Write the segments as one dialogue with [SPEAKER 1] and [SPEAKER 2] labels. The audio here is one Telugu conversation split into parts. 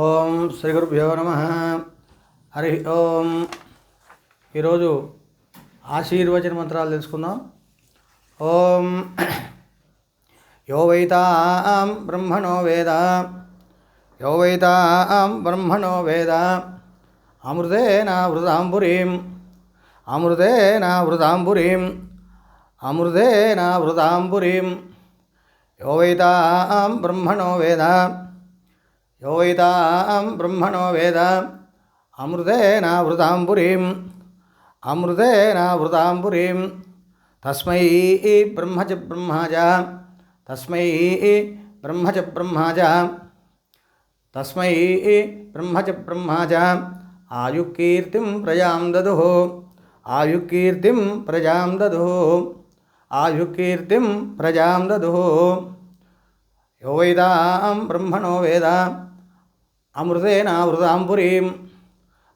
[SPEAKER 1] ఓం శ్రీ గురుభ్యో నమ. హరి ఓం. ఈరోజు ఆశీర్వచన మంత్రాలు తెలుసుకుందాం. ఓం యో వైతాం బ్రహ్మణో వేద. యో వైతాం బ్రహ్మణో వేద. అమృతేన వృతాంబురీం. అమృతేన వృతాంబురీం. అమృతేన వృతాంబురీం. యో వైతాం బ్రహ్మణో వేద. యో బ్రహ్మణో వేద అమృతేన వృతాంబురీం అమృతేన వృతాంబురీం తస్మై బ్రహ్మ చ తస్మై బ్రహ్మ చ తస్మై బ్రహ్మ చ ఆయుకీర్తిం ప్రజాం దదు ఆయుకీర్తిం ప్రజాం దదు ఆయుకీర్తిం ప్రజాం దదు యో వేదాం బ్రహ్మణో వేద అమృతేనావృతాంపురీం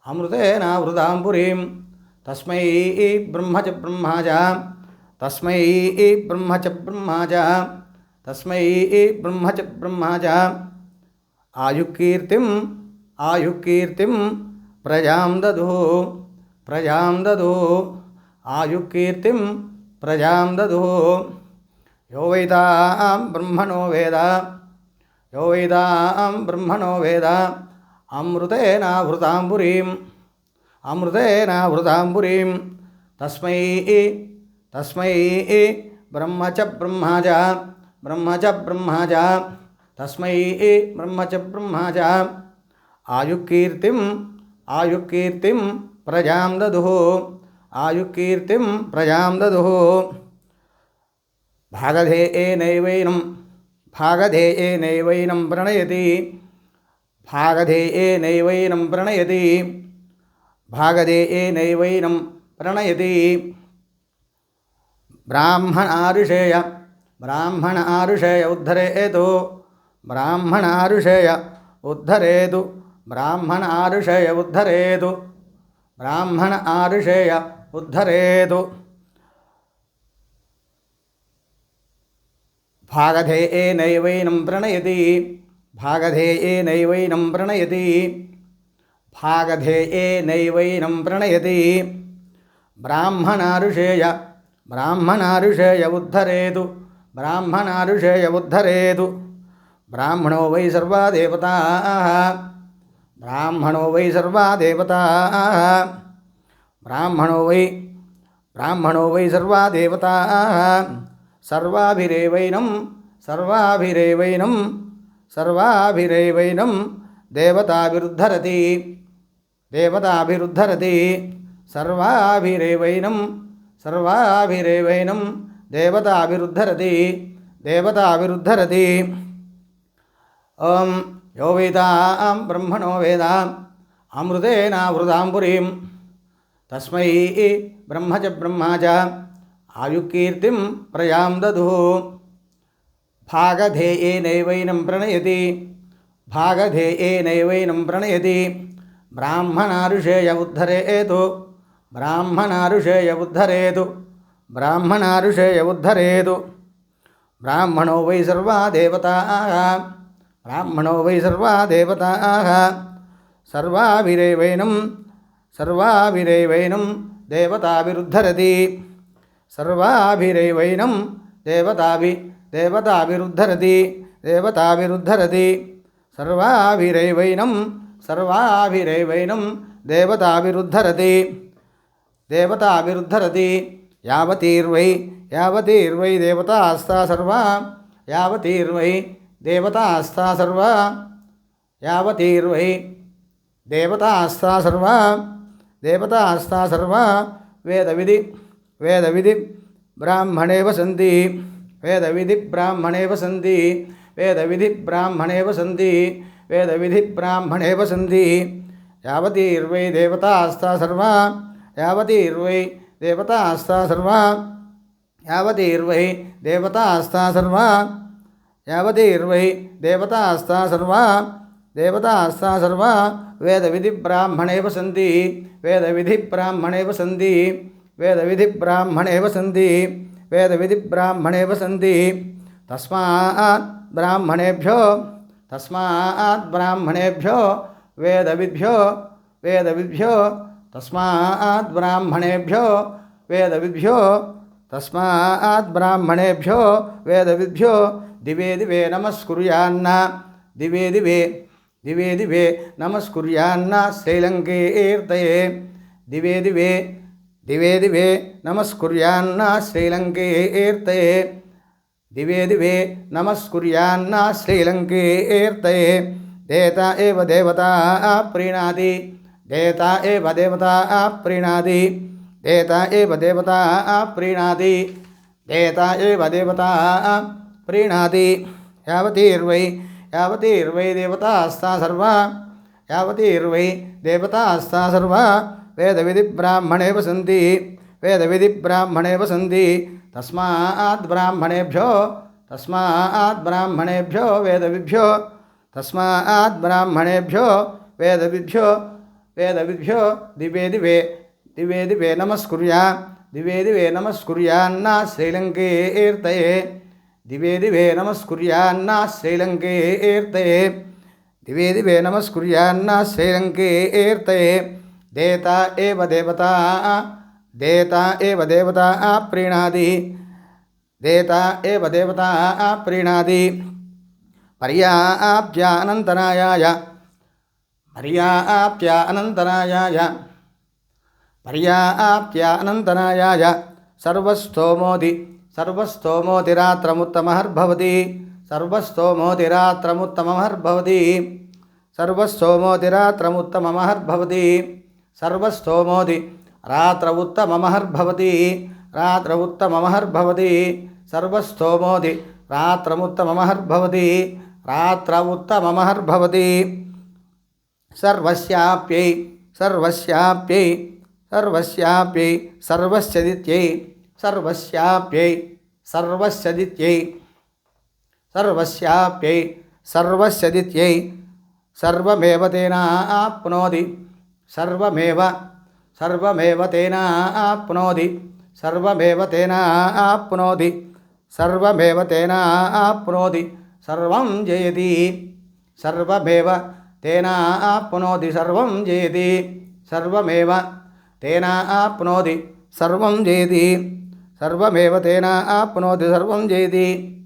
[SPEAKER 1] అమృతేనావృతాంపురీం తస్మై బ్రహ్మ చ బ్రహ్మ చ తస్మై బ్రహ్మచ బ్రహ్మాజ తస్మై బ్రహ్మచ బ్రహ్మాజ. ఆయుకీర్తిం ఆయుకీర్తిం ప్రజాం దదు ప్రజాం దదు. ఆయుకీర్తిం ప్రజాం దదు. యో వేదా బ్రహ్మణో వేద యో వేదాం బ్రహ్మణో వేద అమృతేనావృతాంబురీం అమృతేనావృతాంబురీం తస్మై తస్మై బ్రహ్మ చ బ్రహ్మ చ బ్రహ్మ చ బ్రహ్మ చ తస్మై బ్రహ్మ చ బ్రహ్మ చ ఆయుకీర్తిం ఆయుకీర్తిం ప్రజాం దదుః ఆయుకీర్తిం ప్రజాం దదుః. భాగధేయేనైవైనం భాగధేయేనైవైనం ప్రణయతి భాగధేయేనైవైనం ప్రణయతి భాగధేయేనైవైనం ప్రణయతి బ్రాహ్మణ ఆరుషేయ బ్రాహ్మణ ఆరుషేయ ఉద్ధరేతు బ్రాహ్మణ ఆరుషేయ ఉద్ధరేదు బ్రాహ్మణ ఆరుషేయ ఉద్ధరేదు బ్రాహ్మణ ఆరుషేయ ఉద్ధరేదు భాగధేయేనైవైనం ప్రణయతి భాగధేయేనైవైనం ప్రణయతి భాగధేయేనైవైనం ప్రణయతి బ్రాహ్మణారుషేయ బ్రాహ్మణారుషేయ ఉద్ధరేదు బ్రాహ్మణారుషేయ ఉద్ధరేదు బ్రాహ్మణో వై సర్వాదేవతా బ్రాహ్మణో వై సర్వాదేవతా బ్రాహ్మణో వై బ్రాహ్మణో వై సర్వాదేవతా సర్వాభిరేవైనం సర్వాభిరేవైనం సర్వాభిరేవైనం దేవతాభిరుద్ధరతి దేవతాభిరుద్ధరతి సర్వాభిరేవైనం సర్వాభిరేవైనం దేవతాభిరుద్ధరతి దేవతాభిరుద్ధరతి. ఓం యో వేదాం బ్రహ్మణో వేద అమృతేనావృతాంపురీం తస్మై బ్రహ్మ చ బ్రహ్మ చ ఆయుకీర్తిం ప్రయాం దదు భాగధేయే నైవైనం ప్రణయతి భాగధేయే నైవైనం ప్రణయతి బ్రాహ్మణారుషేయ ఉద్ధరేతు బ్రాహ్మణారుషేయ ఉద్ధరేతు బ్రాహ్మణారుషేయ ఉద్ధరేతు బ్రాహ్మణో వై సర్వా దేవతా బ్రాహ్మణో వై సర్వా దేవతా సర్వాభిరేవైనం సర్వాభిరేవైనం దేవతాభిరుద్ధరతి సర్వాభిరైవైనం దేవతాభి దేవతాభిరుద్ధరతి దేవతాభిరుద్ధరతి. సర్వాభిరైవైనం సర్వాభిరైవైనం దేవతాభిరుద్ధరతి. దేవతాభిరుద్ధరతి యావతీర్వై యావతీర్వై దేవతాస్తా సర్వా యావతీర్వై దేవతాస్తా సర్వా యావతీర్వై దేవతాస్తా సర్వా దేవతాస్తా సర్వా వేదవిధి. వేదవిధి బ్రాహ్మణే వసంతి. వేదవిధి బ్రాహ్మణే వసంతి. వేదవిధి బ్రాహ్మణే వసంతి. వేదవిధి బ్రాహ్మణే వసంతి. యావతీర్వై దేవతాస్తా సర్వా. యావతీర్వై దేవతాస్తా సర్వా. యావతీర్వై దేవతాస్తా సర్వా. యావతీర్వై దేవతాస్తా సర్వా. దేవతాస్తా సర్వా. వేదవిధి బ్రాహ్మణే వసంతి. వేదవిధి బ్రాహ్మణే వసంతి. वेदविधिब्राह्मणे वसन्ति वेदविधिब्राह्मणे वसंति तस्मा ब्राह्मणेभ्यो वेद ब्राह्मणेभ्यो वेद विभ्यो तस्मा ब्राह्मणेभ्यो वेदविभ्यो तस्मात् ब्राह्मणेभ्यो वेदविभ्यो दिवे दिवे नमस्कुरियान्न। दिवे दिवे दिवे दिवे नमस्कुरियान्न। श्रीलङ्के दिवे दिवे దివే దివే దివే దివే నమస్కుర్యాన్న శ్రీలంకేర్తయే. దివే దివే నమస్కుర్యాన్న శ్రీలంకేర్తయే. దేత ఏవ దేవత ప్రీణాది. దేత ఏవ దేవత ప్రీణాది. దేత ఏవ దేవత ప్రీణాది. దేత ఏవ దేవత ప్రీణాది. యావతీర్వై యావతీర్వై దేవతాస్తా సర్వ. యావతీర్వై దేవతాస్తా సర్వ. వేదవిధి బ్రాహ్మణే వసంతి వేదవిధి బ్రాహ్మణే వసంతి తస్మాత్ బ్రాహ్మణేభ్యో తస్మాత్ బ్రాహ్మణేభ్యో వేదవిభ్యో తస్మాత్ బ్రాహ్మణేభ్యో వేదవిభ్యో వేదవిభ్యో దివే దివే దివే దివే నమస్కుర్యా దివే దివే నమస్కుర్యాన్న శ్రీలంకేర్తయే దివే దివే నమస్కుర్యాన్న శ్రీలంకేర్తయే దివే దివే నమస్కుర్యాన్న శ్రీలంకేర్తయే దేత ఏవ దేవత దేత ఏవ దేవత ప్రీణాది దేత ఏవ దేవత ప్రీణాది. పర్యాప్యానంతరాయాయ పర్యాప్యానంతరాయాయ పర్యాప్యానంతరాయాయ సర్వస్థోమోది సర్వస్థోమోతిరాత్రముత్తమహర్భవతి సర్వస్థోమోతిరాత్రముత్తమహర్భవతి సర్వస్థోమోతిరాత్రముత్తమహర్భవతి సర్వస్థోమోది రాత్ర ఉత్తమమహర్భవతి. రాత్ర ఉత్తమమహర్భవతి. సర్వస్థోమోది రాత్రముత్తమమహర్భవతి రాత్ర ఉత్తమమహర్భవతి. సర్వస్యాప్యై సర్వస్యాప్యై సర్వస్యాప్యై సర్వస్యదిత్యై సర్వస్యాప్యై సర్వస్యదిత్యై సర్వస్యాప్యై సర్వస్యదిత్యై సర్వమేవ सर्वमेव सर्वमेव तेन आप्नोति, सर्वमेव तेन आप्नोति, सर्वमेव तेन आप्नोति, सर्वं जयति, सर्वमेव तेन आप्नोति, सर्वं जयति, सर्वमेव आप्नोति, सर्वं जयति, सर्वमेव आप्नोति, सर्वं जयति।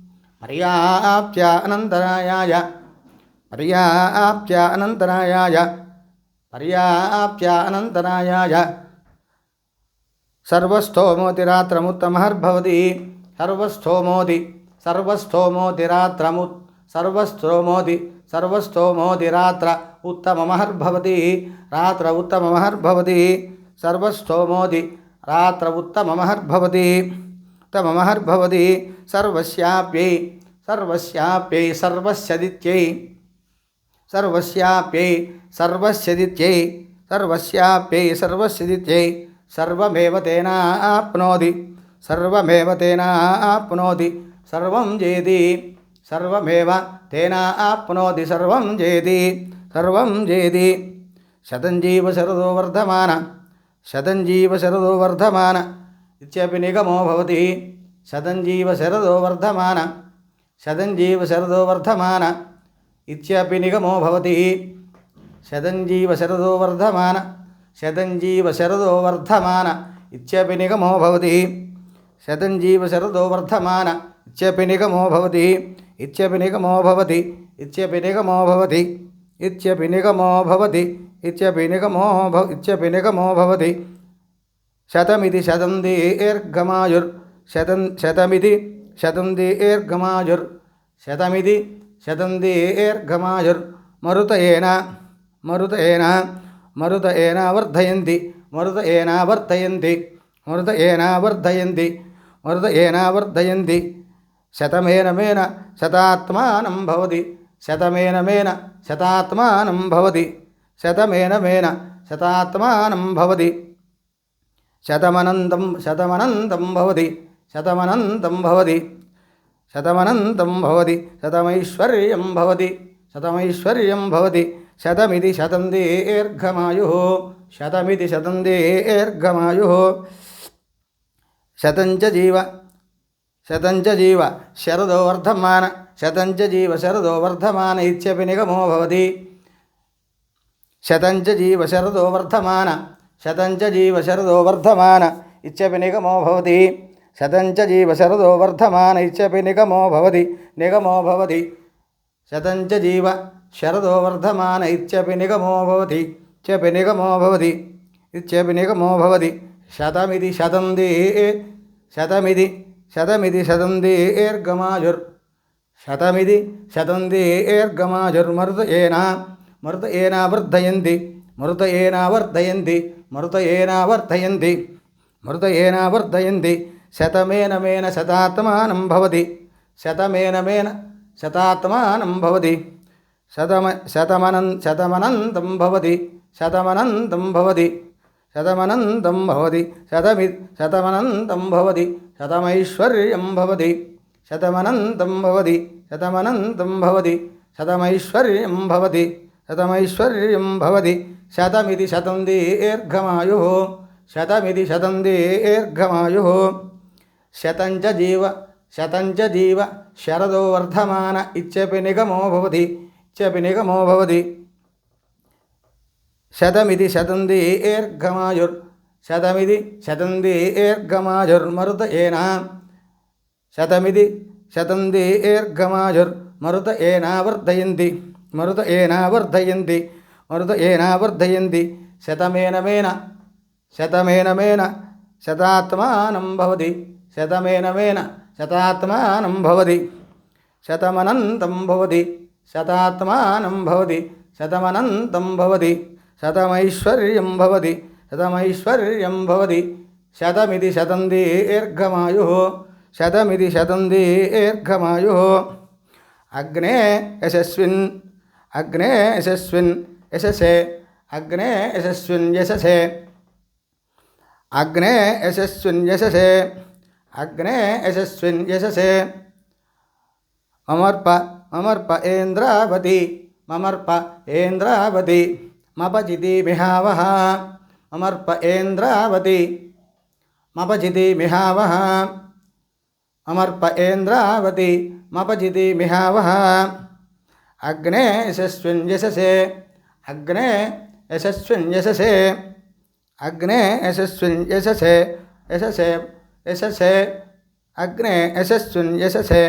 [SPEAKER 1] అనంతరాయాయ సర్వస్థోమోతిరాత్రముత్తమహర్భవతి సర్వస్థోమోతి సర్వస్థోమోతిరాత్రము సర్వస్థోమోది సర్వస్థోమోతిరాత్ర ఉత్తమమహర్భవతి రాత్ర ఉత్తమమహర్భవతి సర్వస్థోమోది రాత్ర ఉత్తమమహర్భవతి ఉత్తమమహర్భవతి సర్వస్యాప్యై సర్వస్యాప్యై సర్వస్యదిత్యై సర్వస్యాప్యై సర్వస్యదిత్యై సర్వస్యాప్యై సర్వస్యదిత్యై సర్వమేవ తేనాప్నోతి సర్వమేవ తేనాప్నోతి సర్వం జేది సర్వమేవ తేనాప్నోతి సర్వం జేది సర్వం జేది. శతంజీవ శరదో వర్ధమాన శతంజీవ శరదో వర్ధమాన ఇత్యపి నిగమో భవతి. శతంజీవ శరదో వర్ధమాన శతంజీవ శరదో వర్ధమాన ఇత్యపి నిగమో భవతి శతంజీవ శరదో వర్ధమాన శతంజీవ శరదో వర్ధమాన ఇత్యపి నిగమో భవతి శతంజీవ శరదో వర్ధమాన ఇత్యపి నిగమో భవతి ఇత్యపి నిగమో భవతి ఇత్యపి నిగమో భవతి ఇత్యపి నిగమో భవతి ఇత్యపి నిగమో భవ ఇత్యపి నిగమో భవతి శతమితి శతం దీర్ఘమాయుర్ శతం శతమితి శతం దీర్ఘమాయుర్ శతమితి శతందీర్ఘమాయుర్ మరుత ఏన మరుత ఏన మరుత ఏన వర్ధయంతి మరుత ఏన వర్ధయంతి మరుత ఏన వర్ధయంతి. మరుత ఏన వర్ధయంతి శతమేనమేన శతాత్మానం భవతి శతమేన మేన శతాత్మానం భవతి శతమేన మేన శతాత్మానం భవతి. శతమనంతం శతమనంతం భవతి శతమనంతం భవతి. శతమనంతం భవతి శతమైశ్వర్యం భవతి శతమైశ్వర్యం భవతి శతమితి శతం దీర్ఘమాయు శతమితి శతం దీర్ఘమాయు శతంచ జీవ శతంచ జీవ శరదో వర్ధమాన శతంచ జీవ శరదో వర్ధమాన ఇత్యపి నిగమో భవతి. శతంచ జీవ శరదో వర్ధమాన శతంచ జీవ శరదో వర్ధమాన ఇత్యపి నిగమో భవతి. శతంచ జీవ శరదో వర్ధమాన ఇత్యపి నిగమో భవతి నిగమో భవతి. శతంచ జీవ శరదో వర్ధమాన ఇత్యపి నిగమో భవతి ఇత్యపి నిగమో భవతి ఇత్యపి నిగమో భవతి. శతమిది శతంది శతమిది శతమిది శతంది ఏర్గమాజుర్. శతమిది శతం దేర్గమాజుర్మరుత ఏనా మరుత ఏనా వర్ధయంతి మరుత ఏనా వర్ధయంతి మరుత ఏనా వర్ధయంతి మరుత ఏనా వర్ధయంతి. శతమేన మేన శతాత్మానం భవతి. శతమేన మేన శతాత్మానం భవతి. శతమ శతమనం శతమనంతం భవతి. శతమనంతం భవతి. శతమనంతం భవతి. శతమి శతమనంతం భవతి. శతమైశ్వర్యం భవతి. శతమనంతం భవతి. శతమనంతం భవతి. శతమైశ్వర్యం భవతి. శతమైశ్వర్యం భవతి. శతమితి శతం దీర్ఘమాయు. శతమితి శతం దీర్ఘమాయు. శతంచ జీవ శతంచ జీవ శరదో వర్ధమాన ఇచ్చపి నిగమో భవతి ఇచ్చపి నిగమో భవతి. శతమిది శతంది ఏర్ఘమాయుర్ శతమిది శతంది ఏర్ఘమాయుర్మరుత ఏనా? శతమిది శతంది దీర్ఘమాయుర్ మరుత ఏనా వర్ధయంతి? మరుత ఏనా వర్ధయంతి? మరుత ఏనా వర్ధయంతి? శతమేన మేన శతమేన మేన శతాత్మానం భవతి. శతమేన మేన శతాత్మానం భవతి శతమనంతం భవతి శతాత్మానం భవతి శతమనంతం భవతి శతమైశ్వర్యం భవతి శతమైశ్వర్యం భవతి శతమిది శతం దీర్ఘమాయు శతమిది శతం దీర్ఘమాయు అగ్నే యశస్విన్ అగ్నే యశస్విన్ యశసే అగ్నే యశస్విన్ యశసే అగ్నే యశస్విన్ యశసే अग्ने यशस्विन यशसे। ममर्प ममर्प ऐन्द्रावति ममर्प ऐन्द्रावति मपजिति मिहावः ममर्प ऐन्द्रावति मपजिति मिहावः ममर्प ऐन्द्रावति मपजिति मिहावः अग्ने यशस्विन् यशसे। अग्ने यशस्विन् यशसे। अग्ने यशस्विन् यशसे। यशसे। यशसे अग्ने यशस्व यशसे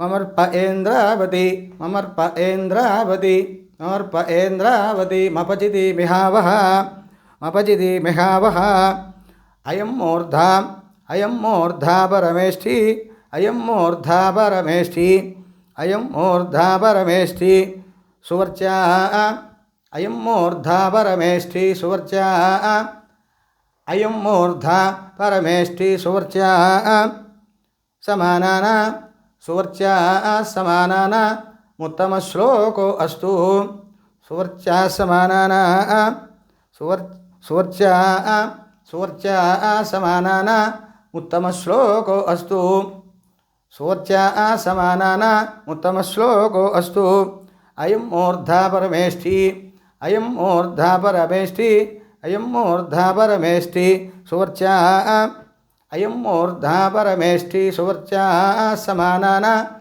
[SPEAKER 1] ममर्प ऐंद्रवति ममर्प ऐंद्रवति ममर्प ऐंद्रवति मपचिति मिहाव मपचिति मिहाव। अयम मूर्धा अयम मूर्धा परमेष्ठि, अयं मूर्धा परमेष्ठि, अयं मूर्धा परमेष्ठि सुवर्चा अयम मूर्धा परमेष्ठि सुवर्चा अयम मूर्धा परमेष्टि सुवर्च्या समानाना सुवर्च्या समानाना मुत्तमश्लोको अस्तु। सुवर्च्या समानाना, सुवर्, सुवर्च्या सुवर्च्या समानाना उत्तमश्लोको अस्तु। सुवर्च्या समानाना उत्तमश्लोको अस्तु। अयम मूर्धा परमेष्टि अयम मूर्धा परमेष्टि अयम मूर्धा परमेष्टि सुवर्चा। अयम मूर्धा परमेष्टि सुवर्चा समानाना।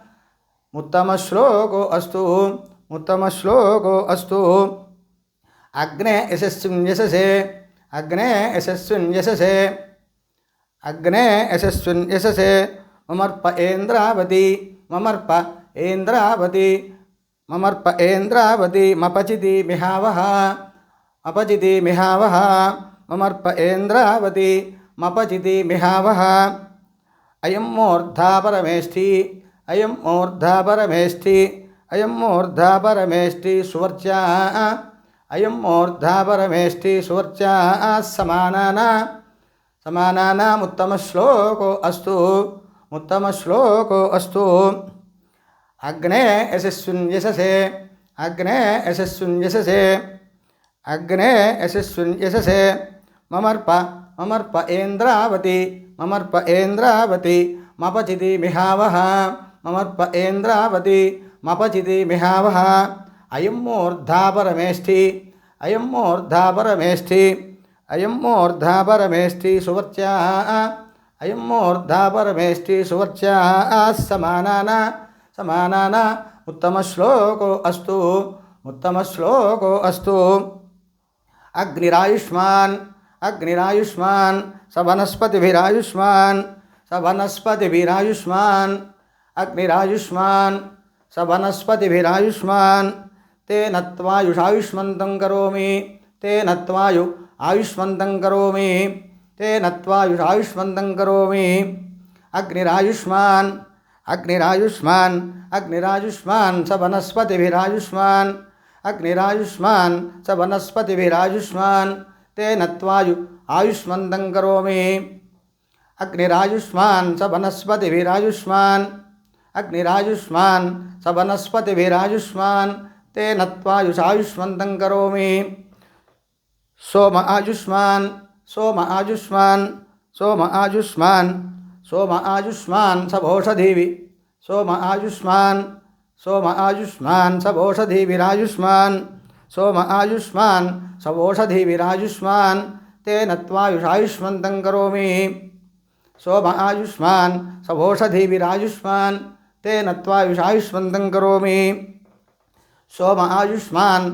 [SPEAKER 1] मुत्तमश्लोको अस्तु। मुत्तमश्लोको अस्तु। अग्ने यशस्विन् यशसे। अग्ने यशस्विन् यशसे। अग्ने यशस्विन् यशसे। ममर्प ऐन्द्रावती। ममर्प ऐन्द्रावती। ममर्प ऐन्द्रावती। मपचिति मिहावहा अपजिति मिहावः ममर्प ऐन्द्रावती मपजिति मिहावः। अयं मूर्धा परमेष्ठि। अयं मूर्धा परमेष्ठि। अयं मूर्धा परमेष्ठि सुवर्चा अयं मूर्धा परमेष्ठि सुवर्चा समानाना। समानानामुत्तमश्लोको अस्तु। उत्तमश्लोको अस्तु। अग्ने यशस्विन् यशसे। अग्ने यशस्विन् यशसे। అగ్నే యశస్విన్ యశసే. మమర్ప మమర్ప ఏంద్రావతి. మమర్ప ఏంద్రావతి. మపచితి మిహావహ. మమర్ప ఏంద్రావతి. మపచితి మిహావహ. అయం మూర్ధా పరమేష్ఠి అయం మూర్ధా పరమేష్ఠి అయం మూర్ధా పరమేష్ఠి సువర్చా. అయం మూర్ధా పరమేష్ఠి సువర్చా. సమానాన సమానాన. ఉత్తమశ్లోకో అస్తు. ఉత్తమశ్లోకో అస్తు. अग्निरायुष्मान अग्निरायुष्मान स वनस्पतिभिरायुष्मान स वनस्पतिभिरायुष्मान अग्निरायुष्मान स वनस्पतिभिरायुष्मान ते नत्वायुषायुष्मन्तं करोमि ते नत्वायु आयुष्मन्तं करोमि ते नत्वायुषायुष्मन्तं करोमि। अग्निरायुष्मान् अग्निरायुष्मान् अग्निरायुष्मान् स वनस्पतिभिरायुष्मान् अग्निरायुष्मान् स वनस्पतिभिरायुष्मान् ते त्वायु आयुष्मन्दं करोमि। अग्निरायुष्मान् स वनस्पतिभिरायुष्मान् अग्निरायुष्मान् स वनस्पतिभिरायुष्मान् ते त्वायुषायुष्मन्दं करोमि। सोम आयुष्मान् सोम आयुष्मान् सोम आयुष्मान् सोम आयुष्मान् स भोषधीवि, सोम आयुष्मान् सोम आयुष्मान सब औषधि विराजुष्मान सोम आयुष्मान सब औषधि विराजुष्मान ते नवायुष आयुष्मत करोमि। सोम आयुष्मान सब औषधि विराजुष्मान ते नवायुष आयुष्मत करोमि। सोम आयुष्मान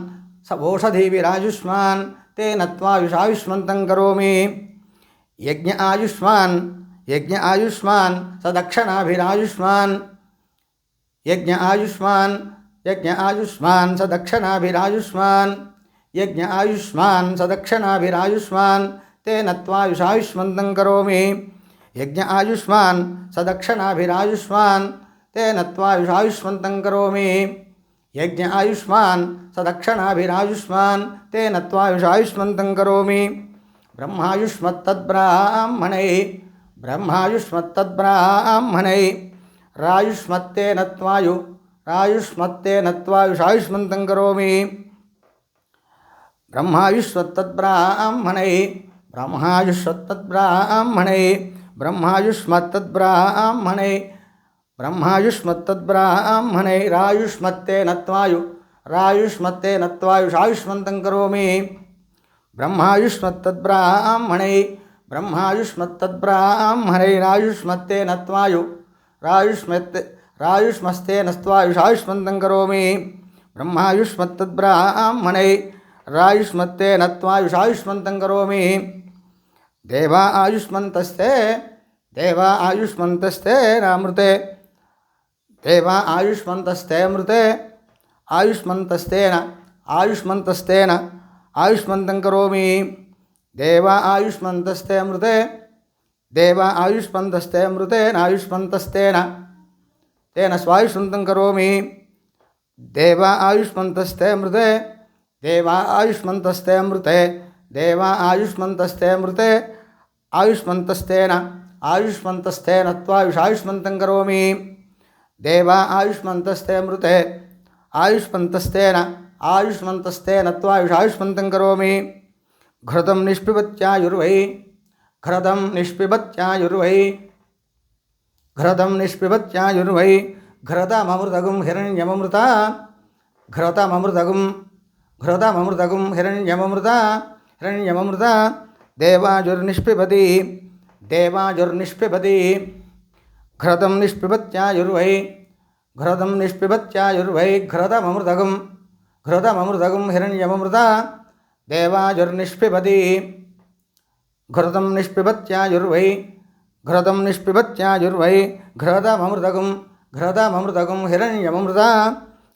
[SPEAKER 1] सब औषधि विराजुष्मान ते नवायुष आयुष्मत करोमि। यज्ञ आयुष्मान यज्ञ आयुष्मान सदक्षणाभिराजुष्मान यज्ञ आयुष्मान यज्ञ आयुष्मान स दक्षिणाभिरायुष्मान यज्ञ आयुष्मान स दक्षिणाभिरायुष्मान तेन त्वायुषायुष्मन्दं करोमि। यज्ञ आयुष्मान स दक्षिणाभिरायुष्मान तेन त्वायुषायुष्मन्दं करोमि। यज्ञ आयुष्मान स दक्षिणाभिरायुष्मान तेन त्वायुषायुष्मन्दं करोमि। ब्रह्मायुष्मत्तद्ब्राह्मणै ब्रह्मायुष्मत्तद्ब्राह्मणै। ರಾಯುಷ್ಮತ್ತೇ ನತ್ವಾಯು ರಾಯುಷ್ಮತ್ತೇ ನತ್ವಾಯುಷಾಯುಷ್ಮಂತಂ ಕರೋಮಿ. ಬ್ರಹ್ಮಾಯುಷ್ವತ್ತದ್ಬ್ರಾಹ್ಮಣೈ ಬ್ರಹ್ಮಾಯುಷ್ವತ್ತದ್ಬ್ರಾಹ್ಮಣೈ ಬ್ರಹ್ಮಾಯುಷ್ಮತ್ತದ್ಬ್ರಾಹ್ಮಣೈ ಬ್ರಹ್ಮಾಯುಷ್ಮತ್ತದ್ಬ್ರಾಹ್ಮಣೈ ರಾಯುಷ್ಮತ್ತೇ ನತ್ವಾಯು ರಾಯುಷ್ಮತ್ತೇ ನತ್ವಾಯುಷಾಯುಷ್ಮಂತಂ ಕರೋಮಿ. ಬ್ರಹ್ಮಾಯುಷ್ಮತ್ತದ್ಬ್ರಾಹ್ಮಣೈ ಬ್ರಹ್ಮಾಯುಷ್ಮತ್ತದ್ಬ್ರಾಹ್ಮಣೈ ರಾಯುಷ್ಮತ್ತೇ ನತ್ವಾಯು ರಾಯುಷ್ಮತ್ ರಾಯುಷ್ಮಸ್ತೆ ನಸ್ತ್ವಾಯುಷಾಯುಷ್ಮಂತಂ ಕರೋಮಿ. ಬ್ರಹ್ಮಾಯುಷ್ಮತ್ತದ್ಬ್ರಾಹ್ಮಣೈ ರಾಯುಷ್ಮತ್ತೆ ನತ್ವಾಯುಷಾಯುಷ್ಮಂತಂ ಕರೋಮಿ. ದೇವ ಆಯುಷ್ಮಂತಸ್ತೆ ದೇವ ಆಯುಷ್ಮಂತಸ್ತೆ ನಾಮೃತೆ. ದೇವ ಆಯುಷ್ಮಂತಸ್ತೆ ಮೃತೆ ಆಯುಷ್ಮಂತಸ್ತೇನ ಆಯುಷ್ಮಂತಸ್ತೇನ ಆಯುಷ್ಮಂತಂ ಕರೋಮಿ. ದೇವ ಆಯುಷ್ಮಂತಸ್ತೆ ಮೃತೆ ದೇವ ಆಯುಷ್ಮಂತಸ್ತೆ ಮೃತೇನ ಆಯುಷ್ಮಂತಸ್ತೇನ ತೇನ ಸ್ವಾಯುಷ್ಮಂತಂ ಕರೋಮಿ. ದೇವ ಆಯುಷ್ಮಂತಸ್ತೆ ಮೃತೆ. ದೇವ ಆಯುಷ್ಮಂತಸ್ತೆ ಮೃತೆ. ದೇವ ಆಯುಷ್ಮಂತಸ್ತೆ ಮೃತೆ. ಆಯುಷ್ಮಂತಸ್ತೇನ ಆಯುಷ್ಮಂತಸ್ಥೇನ ತ್ವಾಯುಷ್ ಆಯುಷ್ಮಂತಂ ಕರೋಮಿ. ದೇವ ಆಯುಷ್ಮಂತಸ್ತೆ ಮೃತೆ. ಆಯುಷ್ಮಂತಸ್ತೇನ ಆಯುಷ್ಮಂತಸ್ಥೇನ ತ್ವಾಯುಷ್ ಆಯುಷ್ಮಂತಂ ಕರೋಮಿ. ಘೃತಂ ನಿಷ್ಪಿಪತ್ಯಾಯುರ್ವೈ घृदम निष्पिबत्यायुर्वै घृदम निष्पिबत्यायुर्वै घृतमृतगुम हिरण्यमृत घृतमृतगुम घृतमृतगुम हिरण्यमृत हिरण्यमृत देवाजुर्निष्पिबति। देवाजुर्निष्पिबति। घृतं निष्पिबत्यायुर्वै घृतं निष्पिबत्यायुर्वै घृतमृतगुम घृतमृतगुम हिरण्यमृत देवाजुर्निष्पिबति। घृतम निष्पिबत्यायुर्वै घृतं निष्पिबत्यायुर्वै घृतममृतगुं घृतममृतगुं हिरण्यममृता।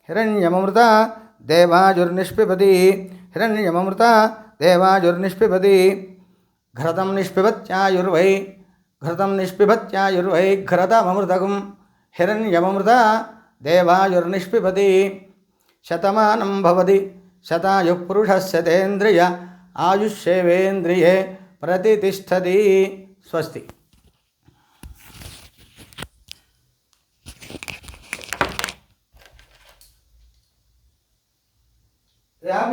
[SPEAKER 1] हिरण्यममृता, देवाजुर्निष्पिबति। हिरण्यममृता, देवाजुर्निष्पिबति। घृतं निष्पिबत्यायुर्वै घृतं निष्पिबत्यायुर्वै घृतममृतगुं हिरण्यममृता देवायुर्निष्पिबति शतमानं भवति। शतायुः पुरुषस्य तेन्द्रिय। आयुष्येवेन्द्रिये। प्रतिष्ठति। स्वस्ति। यहाँ